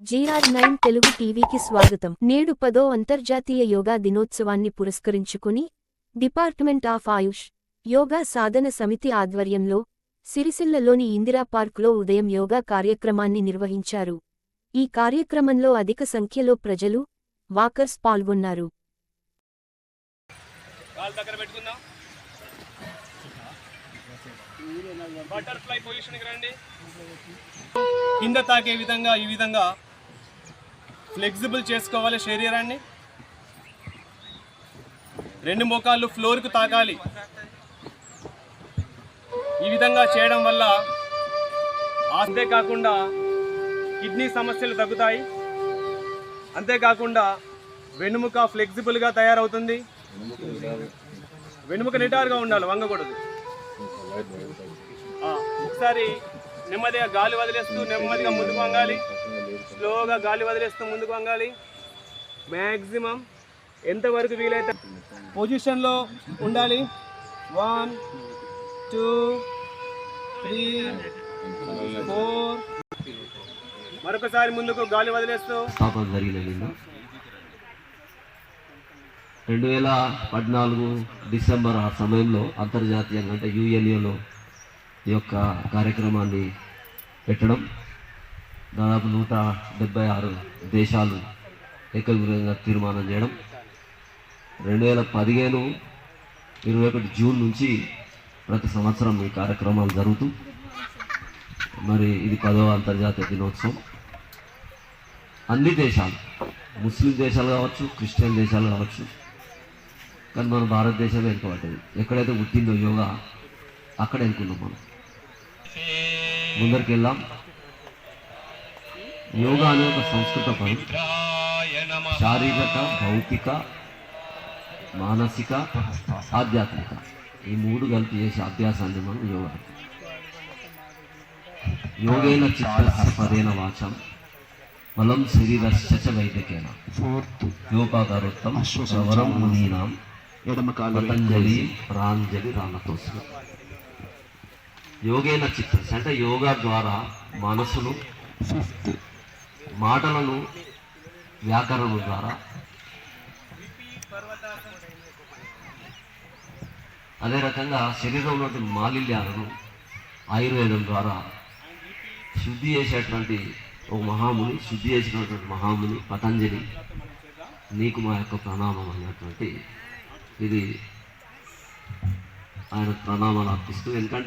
GR nine Telugu టీవీకి స్వాగతం. నేడు పదో అంతర్జాతీయ యోగా దినోత్సవాన్ని పురస్కరించుకుని department of Ayush yoga Sadhana Samiti ఆధ్వర్యంలో సిరిసిల్లలోని ఇందిరా పార్కులో ఉదయం యోగా కార్యక్రమాన్ని నిర్వహించారు. ఈ కార్యక్రమంలో అధిక సంఖ్యలో ప్రజలు వాకర్స్ పాల్గొన్నారు. బటర్ఫ్లై పొజిషన్కి రండి. కింద తాకే విధంగా ఈ విధంగా ఫ్లెక్సిబుల్ చేసుకోవాలి శరీరాన్ని. రెండు మోకాళ్ళు ఫ్లోర్కు తాకాలి. ఈ విధంగా చేయడం వల్ల అంతేకాకుండా కిడ్నీ సమస్యలు తగ్గుతాయి. అంతేకాకుండా వెనుముక ఫ్లెక్సిబుల్గా తయారవుతుంది. వెనుముక నిటారుగా ఉండాలి వంగకూడదు. ఒకసారి నెమ్మదిగా గాలి వదిలేస్తూ నెమ్మదిగా ముందుకు వంగాలి. స్లోగా గాలి వదిలేస్తూ ముందుకు వంగాలి. మ్యాక్సిమం ఎంతవరకు వీలైతే పొజిషన్లో ఉండాలి. వన్ టూ త్రీ ఫోర్ మరొకసారి ముందుకు గాలి వదిలేస్తూ. రెండు వేల పద్నాలుగు డిసెంబర్ ఆ సమయంలో అంతర్జాతీయంగా అంటే యుఎన్ఏలో ఈ యొక్క కార్యక్రమాన్ని పెట్టడం దాదాపు నూట డెబ్బై ఆరు దేశాలు ఏకగ్రీవంగా తీర్మానం చేయడం. రెండు వేల పదిహేను ఇరవై ఒకటి జూన్ నుంచి ప్రతి సంవత్సరం ఈ కార్యక్రమాలు జరుగుతూ మరి ఇది పదవ అంతర్జాతీయ దినోత్సవం. అన్ని దేశాలు ముస్లిం దేశాలు కావచ్చు క్రిస్టియన్ దేశాలు కావచ్చు కానీ మన భారతదేశం వెనుకబడ్డది. ఎక్కడైతే పుట్టిందో యోగా అక్కడ ఎన్నుకున్నాం మనం. ముందరికి వెళ్దాం యోగా అనే ఒక సంస్కృత పదం. శారీరక భౌతిక మానసిక ఆధ్యాత్మిక. ఈ మూడు కలిపి చేసే అభ్యాసాన్ని మనం యోగా. యోగేన చిత్తస్య పదేన వాచం. బలం శరీరశ్చ చ వైద్యకేన. యోగాగారోత్తం శ్రవరం మునీనాం. పతంజలి ప్రాంజలి రామతోసు యోగేన చిత్తస్య అంటే యోగా ద్వారా మనసును ఫిఫ్త్ మాటలను వ్యాకరణం ద్వారా. అదే రకంగా శరీరంలో ఉన్నటువంటి మాలిన్యాలను ఆయుర్వేదం ద్వారా శుద్ధి చేసేటువంటి ఒక మహాముని శుద్ధి చేసినటువంటి మహాముని పతంజలి నీకు మా యొక్క ప్రణామం అన్నటువంటి ఇది ఆయన ప్రణామాలు అర్పిస్తూ. ఎందుకంటే